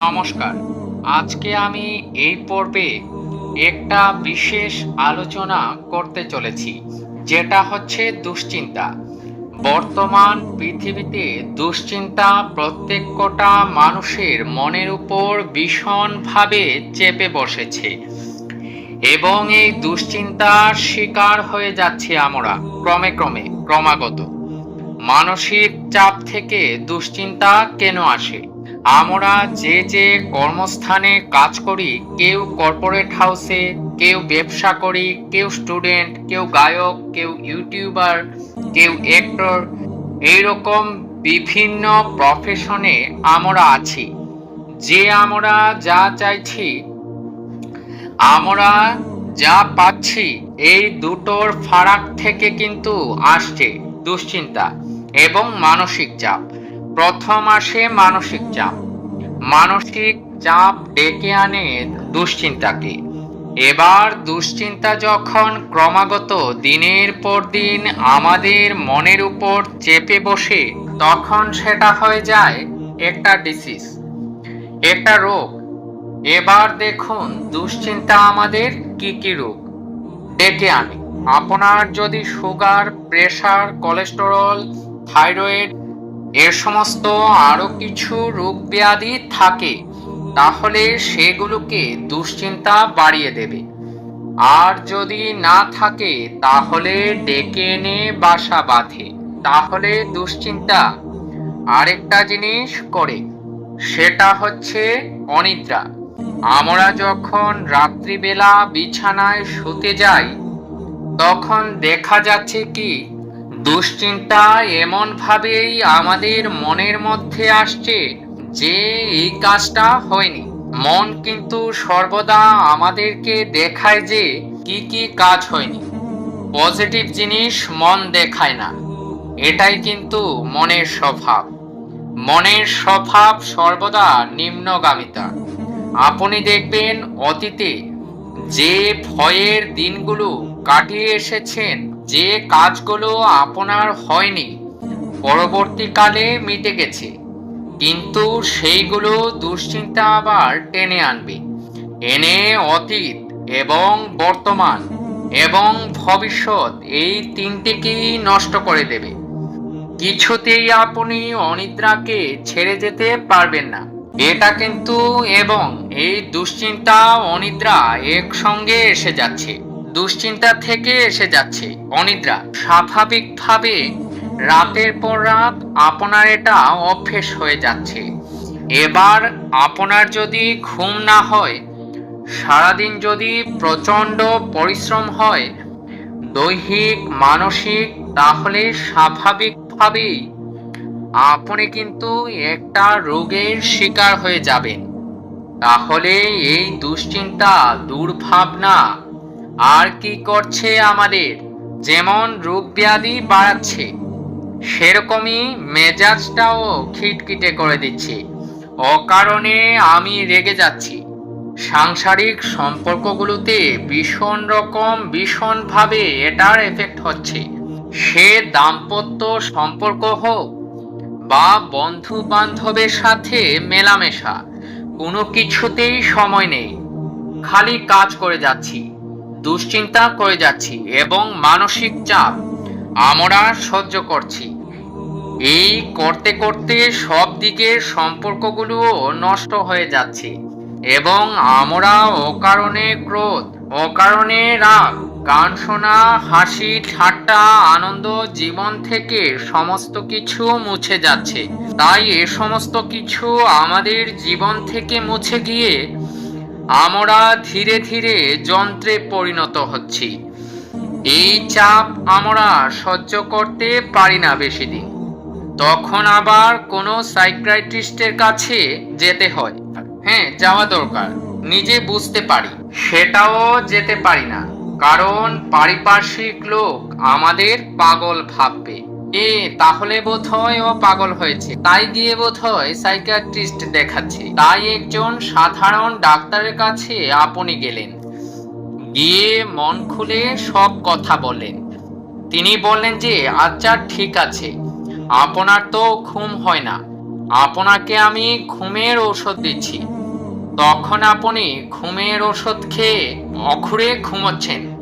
নমস্কার। আজকে আমি এই পর্বে একটা বিশেষ আলোচনা করতে চলেছি, যেটা হচ্ছে দুশ্চিন্তা। বর্তমান পৃথিবীতে দুশ্চিন্তা প্রত্যেকটা মানুষের মনের উপর ভীষণভাবে চেপে বসেছে, এবং এই দুশ্চিন্তার শিকার হয়ে যাচ্ছে আমরা ক্রমে ক্রমে, ক্রমাগত। মানসিক চাপ থেকে দুশ্চিন্তা কেন আসে? আমরা যে যে কর্মস্থানে কাজ করি, কেউ কর্পোরেট হাউসে কেউ ব্যবসা করি, কেউ স্টুডেন্ট কেউ গায়ক, কেউ ইউটিউবার কেউ অ্যাক্টর এইরকম বিভিন্ন প্রফেশনে আমরা আছি। যে আমরা যা চাইছি, আমরা যা পাচ্ছি, এই দুটোর ফারাক থেকে কিন্তু আসছে দুশ্চিন্তা এবং মানসিক চাপ। প্রথম আসে মানসিক চাপ। মানসিক চাপ ডেকে আনে দুশ্চিন্তাকে। এবার দুশ্চিন্তা যখন ক্রমাগত দিনের পর দিন আমাদের মনের উপর চেপে বসে, তখন সেটা হয়ে যায় একটা ডিসিজ একটা রোগ। এবার দেখুন দুশ্চিন্তা আমাদের কি কি রোগ। ডেকে আনে। আপনার যদি সুগার প্রেশার কোলেস্টেরল থাইরয়েড এর সমস্ত আরও কিছু রোগ ব্যাধি থাকে, তাহলে সেগুলোকে দুশ্চিন্তা বাড়িয়ে দেবে। আর যদি না থাকে, তাহলে ডেকে এনে বাসা বাঁধে, তাহলে দুশ্চিন্তা। আরেকটা জিনিস করে, সেটা হচ্ছে অনিদ্রা। আমরা যখন রাত্রিবেলা বিছানায় শুতে যাই, তখন দেখা যাচ্ছে কি দুশ্চিন্তা এমনভাবেই আমাদের মনের মধ্যে আসছে যে এই কাজটা হয়নি। মন কিন্তু সর্বদা আমাদেরকে দেখায় যে কি কি কাজ হয়নি। পজিটিভ জিনিস মন দেখায় না। এটাই কিন্তু মনের স্বভাব। মনের স্বভাব সর্বদা নিম্নগামিতা। আপনি দেখবেন অতীতে যে ভয়ের দিনগুলো কাটিয়ে এসেছেন যে কাজগুলো আপনার হয়নি, পরবর্তীকালে মিটে গেছে। কিন্তু সেইগুলো দুশ্চিন্তা আবার টেনে আনবে। এনে অতীত এবং বর্তমান এবং ভবিষ্যৎ এই তিনটিকেই নষ্ট করে দেবে। কিছুতেই আপনি অনিদ্রাকে ছেড়ে যেতে পারবেন না। এটা কিন্তু এবং এই দুশ্চিন্তা, অনিদ্রা একসঙ্গে এসে যাচ্ছে। দুশ্চিন্তা থেকে এসে যাচ্ছে, অনিদ্রা। স্বাভাবিকভাবে রাতের পর রাত আপনার এটা অভ্যেস হয়ে যাচ্ছে। এবার আপনার যদি ঘুম না হয়, সারাদিন যদি প্রচণ্ড পরিশ্রম হয়, দৈহিক, মানসিক, তাহলে স্বাভাবিকভাবেই আপনি কিন্তু একটা রোগের শিকার হয়ে যাবেন। তাহলে এই দুশ্চিন্তা, দুর্ভাবনা আর কি করছে আমাদের? যেমন রোগ ব্যাধি বাড়াচ্ছে, সেরকমই মেজাজটাও খিটখিটে করে দিচ্ছে। অকারণে আমি রেগে যাচ্ছি। সাংসারিক সম্পর্কগুলোতে ভীষণ রকম, ভীষণভাবে এটার এফেক্ট হচ্ছে। সে দাম্পত্য সম্পর্ক হোক বা বন্ধু বান্ধবের সাথে মেলামেশা, কোনো কিছুতেই সময় নেই। খালি কাজ করে যাচ্ছি। দুশ্চিন্তা করে যাচ্ছি এবং মানসিক চাপ আমরা সহ্য করছি। এই করতে করতে সব দিকের সম্পর্কগুলোও নষ্ট হয়ে যাচ্ছে এবং আমরা অকারণে ক্রোধ, অকারণে রাগ, গান শোনা, হাসি, ঠাট্টা, আনন্দ, জীবন থেকে সমস্ত কিছু মুছে যাচ্ছে। তাই এ সমস্ত কিছু আমাদের জীবন থেকে মুছে গিয়ে আমরা ধীরে ধীরে যন্ত্রে পরিণত হচ্ছি। এই চাপ আমরা সহ্য করতে পারি না বেশি দিন। তখন আবার কোনো সাইক্রাইট্রিস্টের কাছে যেতে হয়। হ্যাঁ যাওয়া দরকার। নিজে বুঝতে পারি। সেটাও যেতে পারি না। কারণ পারিপার্শ্বিক লোক আমাদের পাগল ভাববে। এ, তাহলে বোধ হয় ও পাগল হয়েছে। তাই গিয়ে বোধ হয় সাইকিয়াট্রিস্ট দেখাচ্ছে। তাই একজন সাধারণ ডাক্তারের কাছে আপনি গেলেন। গিয়ে মন খুলে সব কথা বলেন। তিনি বললেন যে আচ্ছা ঠিক আছে। আপনার তো ঘুম হয় না। আপনাকে আমি ঘুমের ঔষধ দিচ্ছি। তখন আপনি ঘুমের ওষুধ খেয়ে অখুরে ঘুমোচ্ছেন।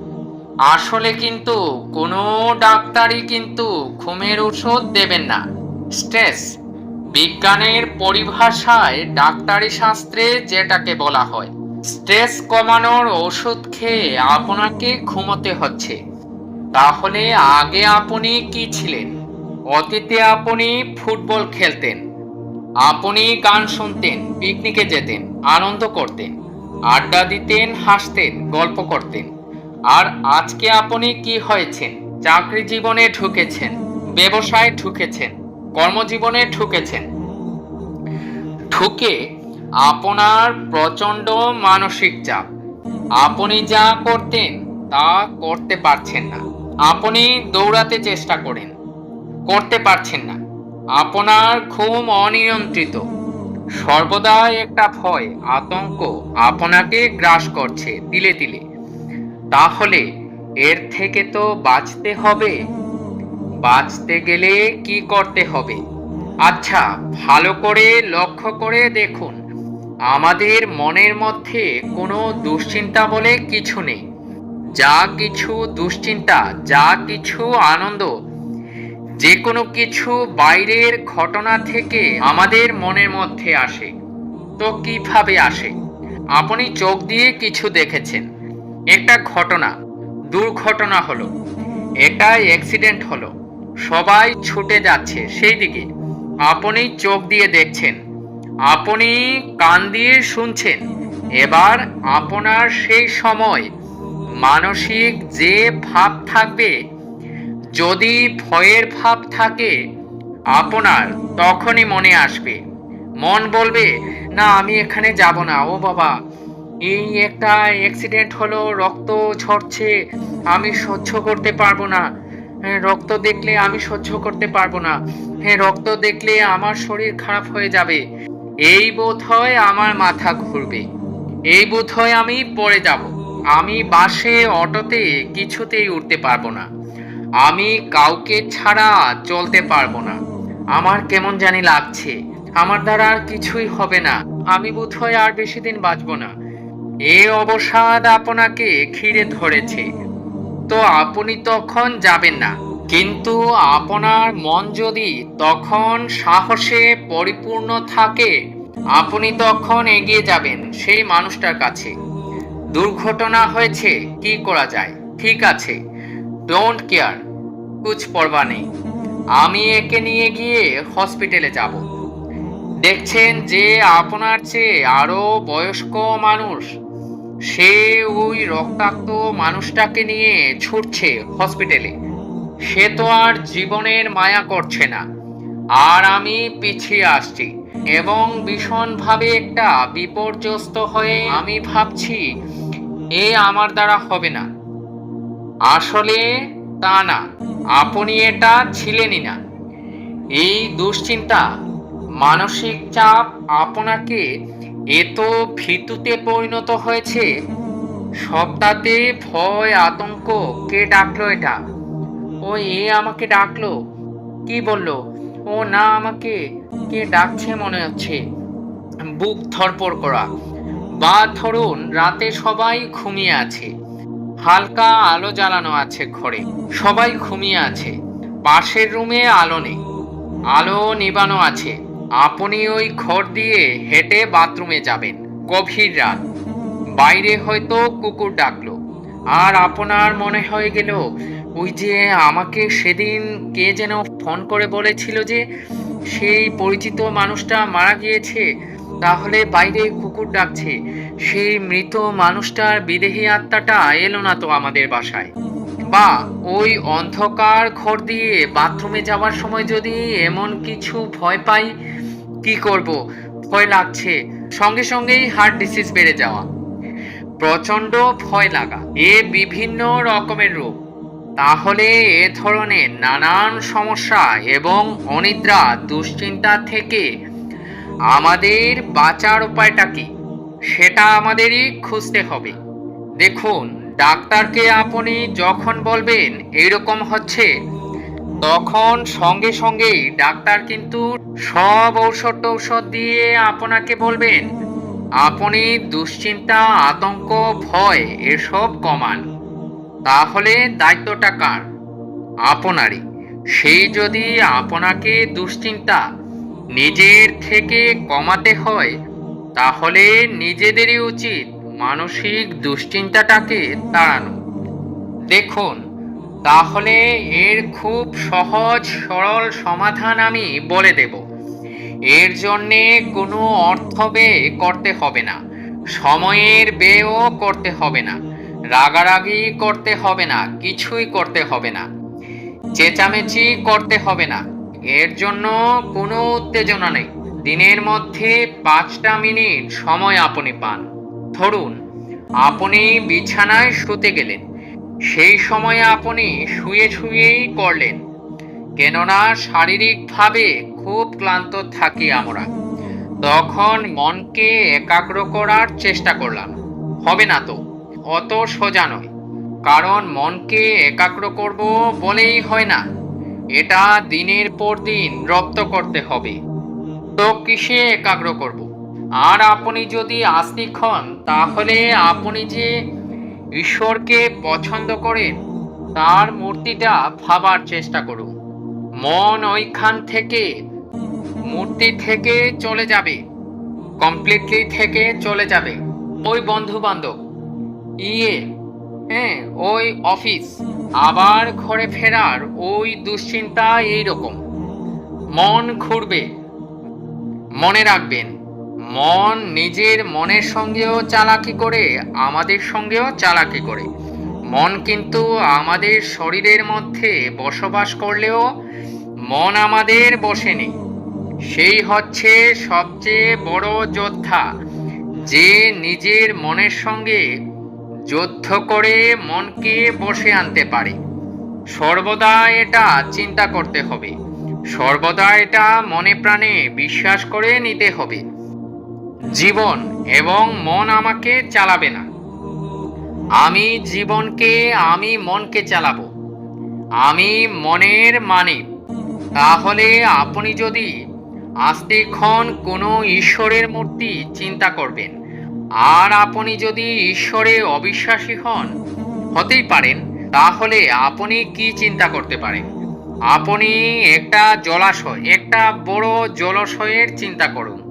আসলে কিন্তু কোনো ডাক্তারই কিন্তু ঘুমের ওষুধ দেবেন না। স্ট্রেস, বিজ্ঞানের পরিভাষায় ডাক্তারি শাস্ত্রে যেটাকে বলা হয়, স্ট্রেস কমানোর ওষুধ খেয়ে আপনাকে ঘুমোতে হচ্ছে। তাহলে আগে আপনি কি ছিলেন? অতীতে আপনি ফুটবল খেলতেন, আপনি গান শুনতেন, পিকনিকে যেতেন, আনন্দ করতেন, আড্ডা দিতেন, হাসতেন, গল্প করতেন। আর আজকে আপনি কি হয়েছেন? চাকরি জীবনে ঢুকেছেন, ব্যবসায় ঢুকেছেন, কর্মজীবনে ঢুকেছেন। ঢুকে আপনার প্রচণ্ড মানসিক চাপ। আপনি যা করতেন, তা করতে পারছেন না। আপনি দৌড়াতে চেষ্টা করেন, করতে পারছেন না। আপনার ঘুম অনিয়ন্ত্রিত। সর্বদা একটা ভয়, আতঙ্ক আপনাকে গ্রাস করছে তিলে তিলে। তাহলে এর থেকে তো বাঁচতে হবে। বাঁচতে গেলে কি করতে হবে? আচ্ছা ভালো করে লক্ষ্য করে দেখুন। আমাদের মনের মধ্যে কোনো দুশ্চিন্তা বলে কিছু নেই। যা কিছু দুশ্চিন্তা, যা কিছু আনন্দ যে কোনো কিছু বাইরের ঘটনা থেকে আমাদের মনের মধ্যে আসে। তো কীভাবে আসে? আপনি চোখ দিয়ে কিছু দেখেছেন। একটা ঘটনা, দুর্ঘটনা হলো। এটা অ্যাক্সিডেন্ট হলো। সবাই ছুটে যাচ্ছে সেই দিকে আপনি চোখ দিয়ে দেখছেন। আপনি কান দিয়ে শুনছেন। এবার আপনার সেই সময় মানসিক যে ভাব থাকবে, যদি ভয়ের ভাব থাকে, আপনার তখনই মনে আসবে। মন বলবে, না, আমি এখানে যাব না। ও বাবা এই একটা অ্যাক্সিডেন্ট হলো রক্ত ঝরছে আমি সহ্য করতে পারব না। হ্যাঁ, রক্ত দেখলে আমি সহ্য করতে পারব না। হ্যাঁ রক্ত দেখলে আমার শরীর খারাপ হয়ে যাবে। এই বোধ হয় আমার মাথা ঘুরবে। এই বোধ হয় আমি পড়ে যাব। আমি বাসে অটোতে কিছুতেই উঠতে পারব না। আমি কাউকে ছাড়া চলতে পারব না। আমার কেমন জানি লাগছে। আমার দ্বারা আর কিছুই হবে না। আমি বোধ হয় আর বেশি দিন বাঁচবো না। এ অবসাদ আপনাকে ঘিরে ধরেছে। তো আপনি তখন যাবেন না। কিন্তু আপনার মন যদি তখন সাহসে পরিপূর্ণ থাকে, আপনি তখন এগিয়ে যাবেন সেই মানুষটার কাছে। দুর্ঘটনা হয়েছে, কি করা যায়? ঠিক আছে ডোন্ট কেয়ার কুছ পরবা নেই। আমি একে নিয়ে গিয়ে হসপিটালে যাব। দেখছেন যে আপনার চেয়ে আরও বয়স্ক মানুষ সে ওই রক্তাক্ত মানুষটাকে নিয়ে ছুটছে হসপিটালে। সে তো আর জীবনের মায়া করছে না। আর আমি পিছিয়ে আসছি এবং ভীষণভাবে একটা বিপর্যস্ত হয়ে আমি ভাবছি, এ আমার দ্বারা হবে না। আসলে তা না, আপনি এটা ছিলেনই না। এই দুশ্চিন্তা, মানসিক চাপ আপনাকে এত ভীতুতে পরিণত হয়েছে। সবটাতে ভয়, আতঙ্ক, কে ডাকলো এটা? ও এ আমাকে ডাকলো। কি বলল? ও না আমাকে, কে ডাকছে মনে হচ্ছে। বুক ধরপড় করা। বা ধরুন, রাতে সবাই ঘুমিয়ে আছে। হালকা আলো জ্বালানো আছে ঘরে। সবাই ঘুমিয়ে আছে। পাশের রুমে আলো নেই। আলো নিবানো আছে। আপনি ওই ঘর দিয়ে হেঁটে বাথরুমে যাবেন, গভীর রাত। বাইরে হয়তো কুকুর ডাকলো। আর আপনার মনে হয়ে গেল, ওই যে আমাকে সেদিন কে যেন ফোন করে বলেছিল যে সেই পরিচিত মানুষটা মারা গিয়েছে, তাহলে বাইরে কুকুর ডাকছে। সেই মৃত মানুষটার বিদেহী আত্মাটা এলো না তো আমাদের বাসায়। বা ওই অন্ধকার ঘর দিয়ে বাথরুমে যাওয়ার সময় যদি এমন কিছু ভয় পাই, কি করব? ভয় লাগছে। সঙ্গে সঙ্গেই হার্ট ডিসিজ বেড়ে যাওয়া। প্রচণ্ড ভয় লাগা। এ বিভিন্ন রকমের রোগ। তাহলে এ ধরনের নানান সমস্যা এবং অনিদ্রা দুশ্চিন্তা থেকে আমাদের বাঁচার উপায়টা কি? সেটা আমাদেরই খুঁজতে হবে। দেখুন ডাক্তারকে আপনি যখন বলবেন এইরকম হচ্ছে, তখন সঙ্গে সঙ্গেই ডাক্তার কিন্তু সব ঔষধ ঔষধ দিয়ে আপনাকে বলবেন, আপনি দুশ্চিন্তা, আতঙ্ক, ভয় এসব কমান। তাহলে দায়িত্বটা কার? আপনারই। সেই যদি আপনাকে দুশ্চিন্তা নিজের থেকে কমাতে হয়, তাহলে নিজেদেরই উচিত মানসিক দুশ্চিন্তাটাকে তাড়ানো দেখুন, তাহলে এর খুব সহজ, সরল সমাধান আমি বলে দেব। এর জন্যে কোনো অর্থ ব্যয় করতে হবে না। সময়ের ব্যয়ও করতে হবে না। রাগারাগি করতে হবে না। কিছুই করতে হবে না। চেঁচামেচি করতে হবে না। এর জন্য কোনো উত্তেজনা নেই। দিনের মধ্যে পাঁচটা মিনিট সময় আপনি পান। ধরুন, আপনি বিছানায় শুতে গেলেন। সেই সময়ে আপনি শুয়ে শুয়েই করলেন। কেননা শারীরিকভাবে খুব ক্লান্ত থাকি আমরা। তখন মনকে একাগ্র করার চেষ্টা করলাম। হবে না তো? অত সোজা নয়। কারণ মনকে একাগ্র করব বলেই হয় না। এটা দিনের পর দিন রপ্ত করতে হবে। তো কিসে একাগ্র করব? আর আপনি যদি আস্তিক হন, তাহলে আপনি যে ঈশ্বরকে পছন্দ করেন, তার মূর্তিটা ভাবার চেষ্টা করুন। মন ওইখান থেকে, মূর্তি থেকে চলে যাবে কমপ্লিটলি থেকে চলে যাবে। ওই বন্ধু বান্ধব ইয়ে হ্যাঁ ওই অফিস আবার ঘরে ফেরার ওই দুশ্চিন্তা এইরকম। মন ঘুরবে, মনে রাখবেন। মন নিজের মনের সঙ্গেও চালাকি করে, আমাদের সঙ্গেও চালাকি করে। মন কিন্তু আমাদের শরীরের মধ্যে বসবাস করলেও মন আমাদের বসেনি। সেই হচ্ছে সবচেয়ে বড় যোদ্ধা, যে নিজের মনের সঙ্গে যুদ্ধ করে মনকে বসে আনতে পারে। সর্বদা এটা চিন্তা করতে হবে। সর্বদা এটা মনে প্রাণে বিশ্বাস করে নিতে হবে। জীবন এবং মন আমাকে চালাবে না। আমি জীবনকে, আমি মনকে চালাবো। আমি মনের মানে। তাহলে আপনি যদি আস্তিক হন কোনো ঈশ্বরের মূর্তি চিন্তা করবেন, আর আপনি যদি ঈশ্বরে অবিশ্বাসী হন, হতেই পারেন, তাহলে আপনি কি চিন্তা করতে পারেন? আপনি একটা জলাশয়, একটা বড় জলাশয়ের চিন্তা করুন।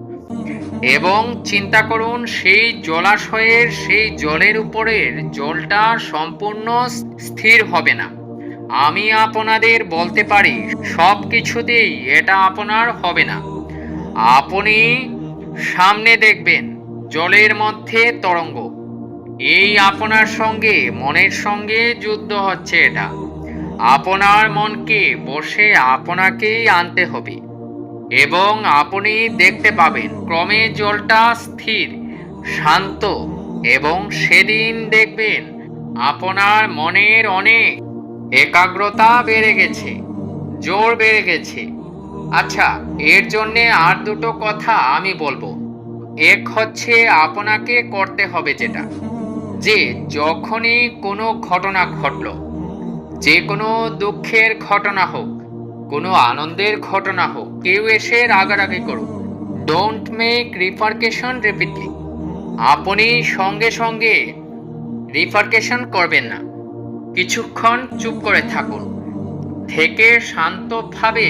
এবং চিন্তা করুন, সেই জলাশয়ের, সেই জলের উপরের জলটা সম্পূর্ণ স্থির হবে না। আমি আপনাদের বলতে পারি, সব কিছুতেই এটা আপনার হবে না। আপনি সামনে দেখবেন, জলের মধ্যে তরঙ্গ। এই আপনার সঙ্গে, মনের সঙ্গে যুদ্ধ হচ্ছে এটা। আপনার মনকে বসে আপনাকেই আনতে হবে। এবং আপনি দেখতে পাবেন, ক্রমে জলটা স্থির, শান্ত এবং সেদিন দেখবেন আপনার মনের অনেক একাগ্রতা বেড়ে গেছে, জোর বেড়ে গেছে। আচ্ছা এর জন্যে আর দুটো কথা আমি বলব। এক হচ্ছে আপনাকে করতে হবে যেটা, যে যখনই কোনো ঘটনা ঘটলো, যে কোনো দুঃখের ঘটনা হোক কোনো আনন্দের ঘটনা হোক, কেউ এসে রাগারাগি করুক। ডোন্ট মেক রিফার্কেশন রিপিটলি আপনি সঙ্গে সঙ্গে রিফার্কেশন করবেন না। কিছুক্ষণ চুপ করে থাকুন। থেকে শান্তভাবে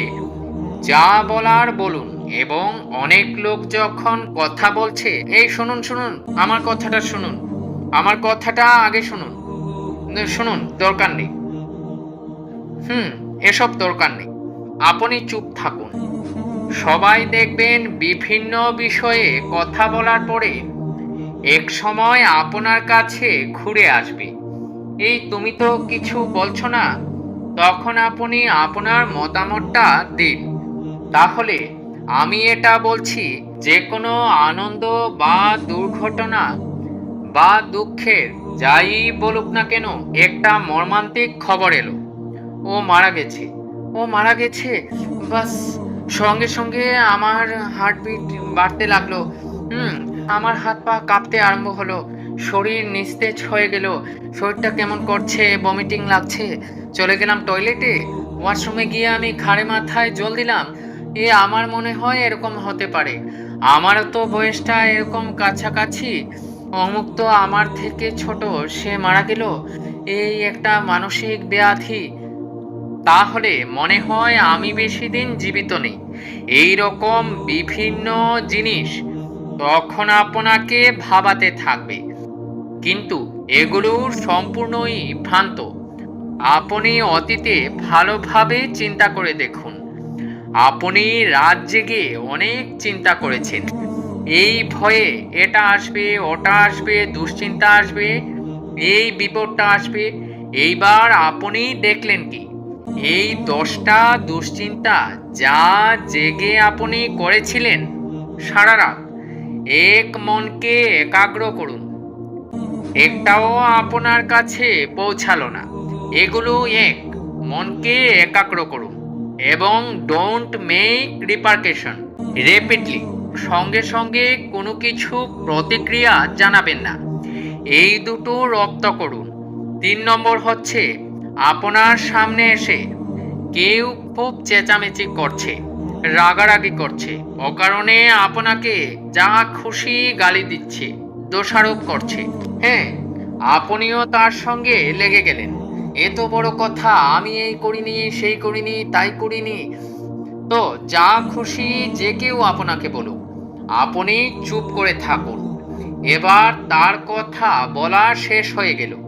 যা বলার বলুন এবং অনেক লোক যখন কথা বলছে, এই শুনুন শুনুন, আমার কথাটা শুনুন, আমার কথাটা আগে শুনুন শুনুন, দরকার নেই। হুম, এসব দরকার নেই। আপনি চুপ থাকুন। সবাই দেখবেন বিভিন্ন বিষয়ে কথা বলার পরে এক সময় আপনার কাছে ঘুরে আসবে। এই তুমি তো কিছু বলছো না, তখন আপনি আপনার মতামতটা দিন। তাহলে আমি এটা বলছি যে কোনো আনন্দ বা দুর্ঘটনা বা দুঃখের, যাই বলুক না কেন, একটা মর্মান্তিক খবর এলো। ও মারা গেছে। ও মারা গেছে। বাস, সঙ্গে সঙ্গে আমার হার্টবিট বাড়তে লাগল। হুম, আমার হাত পা কাঁপতে আরম্ভ হলো। শরীর নিস্তেজ হয়ে গেল। শরীরটা কেমন করছে বমিটিং লাগছে। চলে গেলাম টয়লেটে ওয়াশরুমে গিয়ে আমি ঘাড়ে মাথায় জল দিলাম। এ আমার মনে হয় এরকম হতে পারে। আমার তো বয়সটা এরকম কাছাকাছি। অমুক তো আমার থেকে ছোট, সে মারা গেল। এই একটা মানসিক ব্যাধি। তাহলে মনে হয় আমি বেশি দিন জীবিত নেই। এই রকম বিভিন্ন জিনিস তখন আপনাকে ভাবাতে থাকবে। কিন্তু এগুলো সম্পূর্ণই ভ্রান্ত। আপনি অতীতে ভালোভাবে চিন্তা করে দেখুন। আপনি রাত জেগে অনেক চিন্তা করেছেন। এই ভয়ে এটা আসবে, ওটা আসবে, দুশ্চিন্তা আসবে, এই বিপদটা আসবে। এইবার আপনি দেখলেন কি? এই দশটা দুশ্চিন্তা যা জেগে আপনি করেছিলেন সারা রাত, এক মনকে একাগ্র করুন। একটাও আপনার কাছে পৌঁছালো না। এগুলো এক, মনকে একাগ্র করুন এবং ডোন্ট মেক রিপার্কেশন রেপিডলি সঙ্গে সঙ্গে কোনো কিছু প্রতিক্রিয়া জানাবেন না। এই দুটো রপ্ত করুন। তিন নম্বর হচ্ছে আপনার সামনে এসে কেউ খুব চেঁচামেচি করছে, রাগারাগি করছে। অকারণে আপনাকে যা খুশি গালি দিচ্ছে, দোষারোপ করছে। হ্যাঁ আপনিও তার সঙ্গে লেগে গেলেন। এত বড় কথা আমি এই করিনি, সেই করিনি, তাই করিনি। তো যা খুশি যে কেউ আপনাকে বলুক, আপনি চুপ করে থাকুন। এবার তার কথা বলা শেষ হয়ে গেল।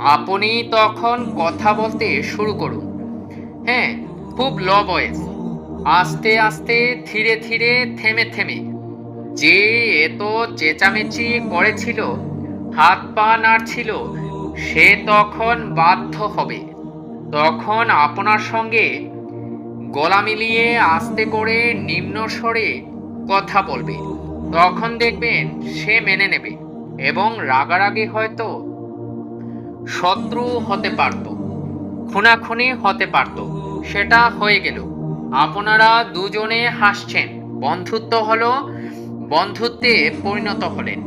আপনি তখন কথা বলতে শুরু করুন। হ্যাঁ খুব লো ভয়েস আস্তে আস্তে ধীরে ধীরে থেমে থেমে। যে এত চেঁচামেচি করেছিল, হাত পা নাড়ছিল, সে তখন বাধ্য হবে। তখন আপনার সঙ্গে গলা মিলিয়ে আস্তে করে নিম্ন স্বরে কথা বলবে। তখন দেখবেন সে মেনে নেবে এবং রাগারাগি হয়তো শত্রু হতে পারত, খুনাখুনি হতে পারত। সেটা হয়ে গেল। আপনারা দুজনে হাসছেন, বন্ধুত্ব হলো, বন্ধুত্বে পরিণত হলেন,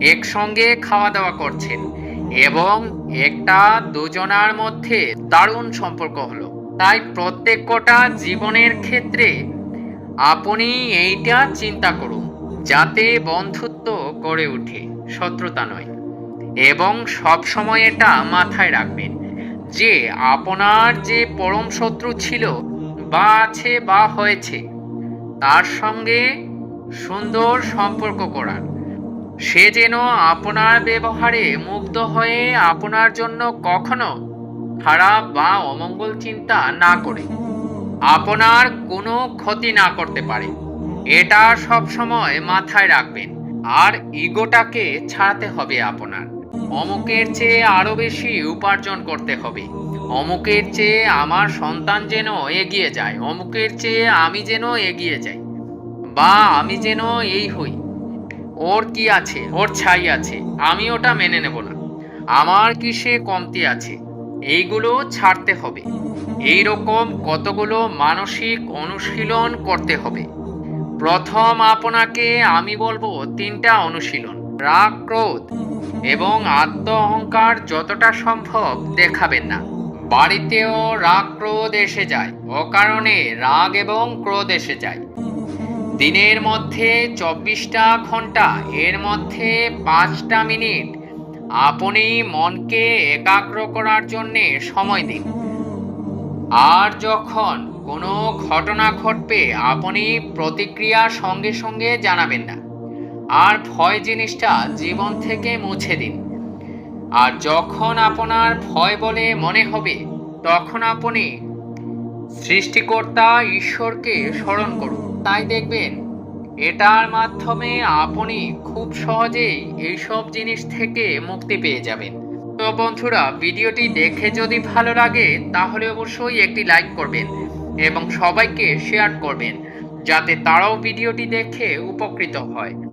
একসঙ্গে খাওয়া দাওয়া করছেন এবং একটা দুজনার মধ্যে দারুণ সম্পর্ক হলো। তাই প্রত্যেক কটা জীবনের ক্ষেত্রে আপনি এইটা চিন্তা করুন, যাতে বন্ধুত্ব গড়ে ওঠে, শত্রুতা নয়। এবং সব সময় এটা মাথায় রাখবেন যে আপনার যে পরম শত্রু ছিল, বা আছে বা হয়েছে, তার সঙ্গে সুন্দর সম্পর্ক করার। সে যেন আপনার ব্যবহারে মুগ্ধ হয়ে আপনার জন্য কখনো খারাপ বা অমঙ্গল চিন্তা না করে। আপনার কোনো ক্ষতি না করতে পারে। এটা সব সময় মাথায় রাখবেন। আর ইগোটাকে ছাড়াতে হবে আপনার। অমুকের চেয়ে আরও বেশি উপার্জন করতে হবে। অমুকের চেয়ে আমার সন্তান যেন এগিয়ে যায়, অমুকের চেয়ে আমি যেন এগিয়ে যাই। বা আমি যেন এই হই। ওর কি আছে? ওর ছাই আছে। আমি ওটা মেনে নেব না। আমার কিসে কমতি আছে? এইগুলো ছাড়তে হবে। এই রকম কতগুলো মানসিক অনুশীলন করতে হবে। প্রথম আপনাকে আমি বলব তিনটা অনুশীলন। রাগ ক্রোধ এবং আত্ম অহংকার যতটা সম্ভব দেখাবেন না। বাড়িতেও রাগ ক্রোধ এসে যায়, অকারণে রাগ এবং ক্রোধ এসে যায়। দিনের মধ্যে চব্বিশটা ঘণ্টা এর মধ্যে পাঁচটা মিনিট। আপনি মনকে একাগ্র করার জন্যে সময় দিন। আর যখন কোনো ঘটনা ঘটবে, আপনি প্রতিক্রিয়া সঙ্গে সঙ্গে জানাবেন না। আর ভয় জিনিসটা জীবন থেকে মুছে দিন। আর যখন আপনার ভয় বলে মনে হবে, তখন আপনি সৃষ্টিকর্তা ঈশ্বরকে স্মরণ করুন। তাই দেখবেন, এটার মাধ্যমে আপনি খুব সহজেই এইসব জিনিস থেকে মুক্তি পেয়ে যাবেন। তো বন্ধুরা, ভিডিওটি দেখে যদি ভালো লাগে, তাহলে অবশ্যই একটি লাইক করবেন এবং সবাইকে শেয়ার করবেন, যাতে তারাও ভিডিওটি দেখে উপকৃত হয়।